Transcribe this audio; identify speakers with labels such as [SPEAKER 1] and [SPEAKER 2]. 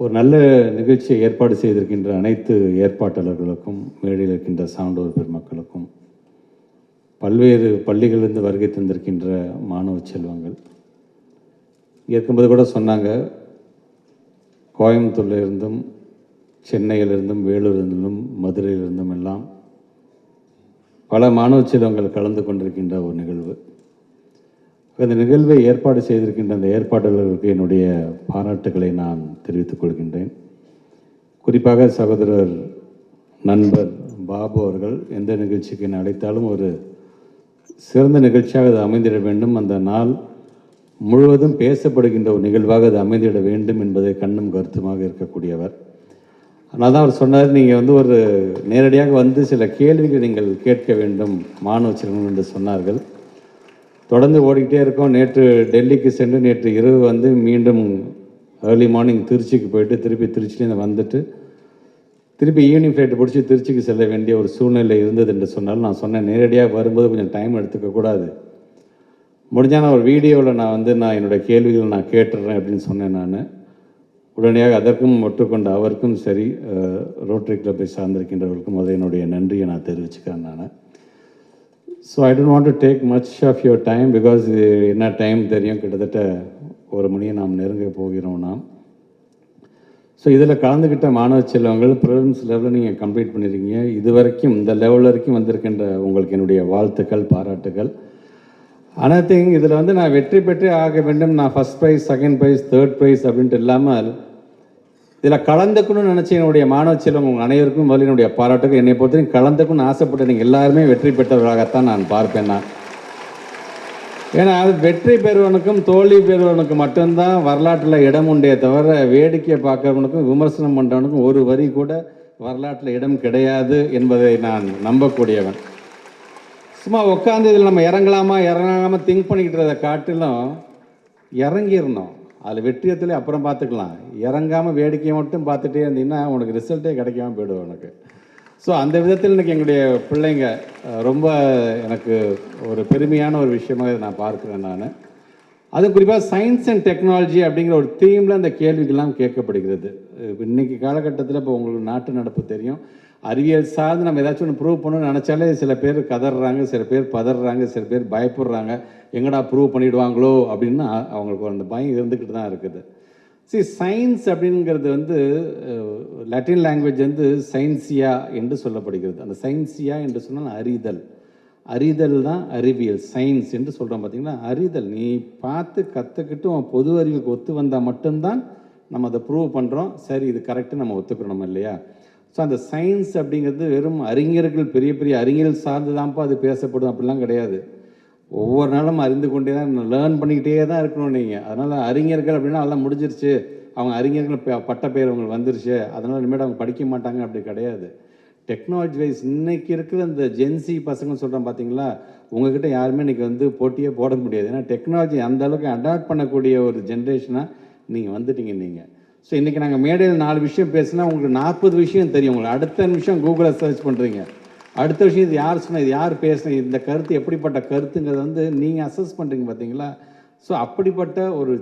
[SPEAKER 1] ஒரு நல்ல நிகழ்ச்சியை ஏற்பாடு செய்திருக்கின்ற அனைத்து ஏற்பாட்டாளர்களுக்கும் மேடையில் இருக்கின்ற சான்றோர் பெருமக்களுக்கும் பல்வேறு பள்ளிகளிலிருந்து வருகை தந்திருக்கின்ற மாணவ செல்வங்கள். இருக்கும்போது கூட சொன்னாங்க கோயம்புத்தூர்லேருந்தும் சென்னையிலிருந்தும் வேலூரிலிருந்தும் மதுரையிலிருந்தும் எல்லாம் பல மாணவ செல்வங்கள் கலந்து கொண்டிருக்கின்ற ஒரு நிகழ்வு. அந்த நிகழ்வை ஏற்பாடு செய்திருக்கின்ற அந்த ஏற்பாட்டாளர்களுக்கு என்னுடைய பாராட்டுகளை நான் தெரிவித்துக் கொள்கின்றேன். குறிப்பாக சகோதரர் நண்பர் பாபு அவர்கள் எந்த நிகழ்ச்சிக்கு என்னை அழைத்தாலும் ஒரு சிறந்த நிகழ்ச்சியாக அது அமைந்திட வேண்டும். அந்த நாள் முழுவதும் பேசப்படுகின்ற ஒரு நிகழ்வாக அது அமைந்திட வேண்டும் என்பதை கண்ணும் கருத்துமாக இருக்கக்கூடியவர். ஆனால் தான் அவர் சொன்னார் நீங்கள் வந்து ஒரு நேரடியாக வந்து சில கேள்விகள் நீங்கள் கேட்க வேண்டும் மாணவ என்று சொன்னார்கள். தொடர்ந்து ஓடிக்கிட்டே இருக்கோம். நேற்று டெல்லிக்கு சென்று நேற்று இரவு வந்து மீண்டும் ஏர்லி மார்னிங் திருச்சிக்கு போயிட்டு திருப்பி திருச்சிலேருந்து வந்துட்டு திருப்பி ஈவினிங் ஃப்ளைட் பிடிச்சி திருச்சிக்கு செல்ல வேண்டிய ஒரு சூழ்நிலை இருந்தது என்று சொன்னாலும் நான் சொன்னேன் நேரடியாக வரும்போது கொஞ்சம் டைம் எடுத்துக்க கூடாது. முடிஞ்சால் நான் ஒரு வீடியோவில் நான் வந்து நான் என்னோடய கேள்விகள் நான் கேட்டுடுறேன் அப்படின்னு சொன்னேன் நான். உடனடியாக அதற்கும் ஒட்டுக்கொண்ட அவருக்கும் சரி ரோட்டரி கிளப்பை சார்ந்திருக்கின்றவர்களுக்கும் அதை என்னுடைய நன்றியை நான் தெரிவிச்சுக்கிறேன் நான். So I don't want to take much of your time because என்ன டைம் தெரியும்? கிட்டத்தட்ட ஒரு மணியை நாம் நெருங்க போகிறோம் நாம். ஸோ இதில் கலந்துக்கிட்ட மாணவ செல்வங்கள் ப்ரிலிம்ஸ் லெவலில் நீங்கள் கம்ப்ளீட் பண்ணியிருக்கீங்க இது வரைக்கும் இந்த லெவல் வரைக்கும் வந்திருக்கின்ற உங்களுக்கு என்னுடைய வாழ்த்துக்கள் பாராட்டுகள் அனதர் இதில் வந்து நான் வெற்றி பெற்றே ஆக வேண்டும். நான் first prize second prize third prize அப்படின்ட்டு இல்லாமல் இதில் கலந்துக்கணும்னு நினச்ச என்னுடைய மாணவ செல்வம் உங்கள் அனைவருக்கும் முதல்ல என்னுடைய பாராட்டுகள். என்னை பொறுத்தவரைக்கும் கலந்துக்கணும்னு ஆசைப்பட்ட நீங்கள் எல்லாருமே வெற்றி பெற்றவர்களாகத்தான் நான் பார்ப்பேன் நான். ஏன்னா அது வெற்றி பெறுவனுக்கும் தோல்வி பெறுவனுக்கு மட்டும்தான் வரலாற்றில் இடம் உண்டே தவிர வேடிக்கையை பார்க்கறவனுக்கும் விமர்சனம் பண்ணுறவனுக்கும் ஒரு வரி கூட வரலாற்றில் இடம் கிடையாது என்பதை நான் நம்பக்கூடியவன். சும்மா உட்காந்து இதில் நம்ம இறங்கலாமா இறங்காமல் திங்க் பண்ணிக்கிட்டு காட்டிலும் இறங்கிடணும். அதில் வெற்றியத்தில் அப்புறம் பார்த்துக்கலாம். இறங்காமல் வேடிக்கையை மட்டும் பார்த்துட்டே இருந்தீங்கன்னா உனக்கு ரிசல்ட்டே கிடைக்காம போயிடும் உனக்கு. ஸோ அந்த விதத்தில் எனக்கு எங்களுடைய பிள்ளைங்க ரொம்ப எனக்கு ஒரு பெருமையான ஒரு விஷயமாக இதை நான் பார்க்குறேன் நான். அது குறிப்பாக சயின்ஸ் அண்ட் டெக்னாலஜி அப்படிங்கிற ஒரு தீமில் அந்த கேள்விகள்லாம் கேட்கப்படுகிறது. இன்றைக்கி காலகட்டத்தில் இப்போ உங்களுக்கு நாட்டு நடப்பு தெரியும். அறிவியல் சார்ந்து நம்ம ஏதாச்சும் ஒன்று ப்ரூவ் பண்ணணும்னு நினச்சாலே சில பேர் கதறாங்க சில பேர் பதறாங்க சில பேர் பயப்படுறாங்க. எங்கடா ப்ரூவ் பண்ணிவிடுவாங்களோ அப்படின்னு அவங்களுக்கு அந்த பயம் இருந்துக்கிட்டு தான் இருக்குது. See சயின்ஸ் அப்படிங்கிறது வந்து லட்டின் லாங்குவேஜ் வந்து சயின்சியா என்று சொல்லப்படுகிறது. அந்த சயின்சியா என்று சொன்னால் அறிதல். அறிதல் தான் அறிவியல் சயின்ஸ் என்று சொல்கிறோம் பார்த்திங்கன்னா அறிதல். நீ பார்த்து கற்றுக்கிட்டு உன் பொது அறிவுக்கு ஒத்து வந்தால் மட்டும்தான் நம்ம அதை ப்ரூவ் பண்ணுறோம் சரி இது கரெக்டு நம்ம ஒத்துக்கிறோம் இல்லையா? ஸோ அந்த சயின்ஸ் அப்படிங்கிறது வெறும் அறிஞர்கள் பெரிய பெரிய அறிஞர்கள் சார்ந்து தான்ப்பா அது பேசப்படும். அப்படிலாம் கிடையாது. ஒவ்வொரு நாளும் அறிந்து கொண்டே தான் லேர்ன் பண்ணிக்கிட்டே தான் இருக்கணும் நீங்கள் அதனால் அறிஞர்கள் அப்படின்னா அதெல்லாம் முடிஞ்சிருச்சு. அவங்க அறிஞர்கள் ப- பட்ட பேர் அவங்களுக்கு வந்துருச்சு. அதனால் இனிமேல் அவங்க படிக்க மாட்டாங்க. அப்படி கிடையாது. டெக்னாலஜி வைஸ் இன்னைக்கு இருக்கிற இந்த ஜென்சி பசங்க சொல்கிறோம் பார்த்தீங்களா உங்ககிட்ட யாருமே இன்றைக்கி வந்து போட்டியே போட முடியாது. ஏன்னா டெக்னாலஜி அந்த அளவுக்கு அடாப்ட் பண்ணக்கூடிய ஒரு ஜென்ரேஷனாக நீங்கள் வந்துட்டீங்க நீங்கள் ஸோ இன்றைக்கி நாங்கள் மேடையில் நாலு விஷயம் பேசினா உங்களுக்கு நாற்பது விஷயம் தெரியும். உங்களுக்கு அடுத்த நிமிஷம் கூகுளில் சர்ச் பண்ணுறீங்க அடுத்த விஷயம் இது யார் சொன்னால் இது யார் பேசுன இந்த கருத்து எப்படிப்பட்ட கருத்துங்கிறத வந்து நீங்கள் அசஸ் பண்ணுறீங்க பார்த்தீங்களா ஸோ அப்படிப்பட்ட ஒரு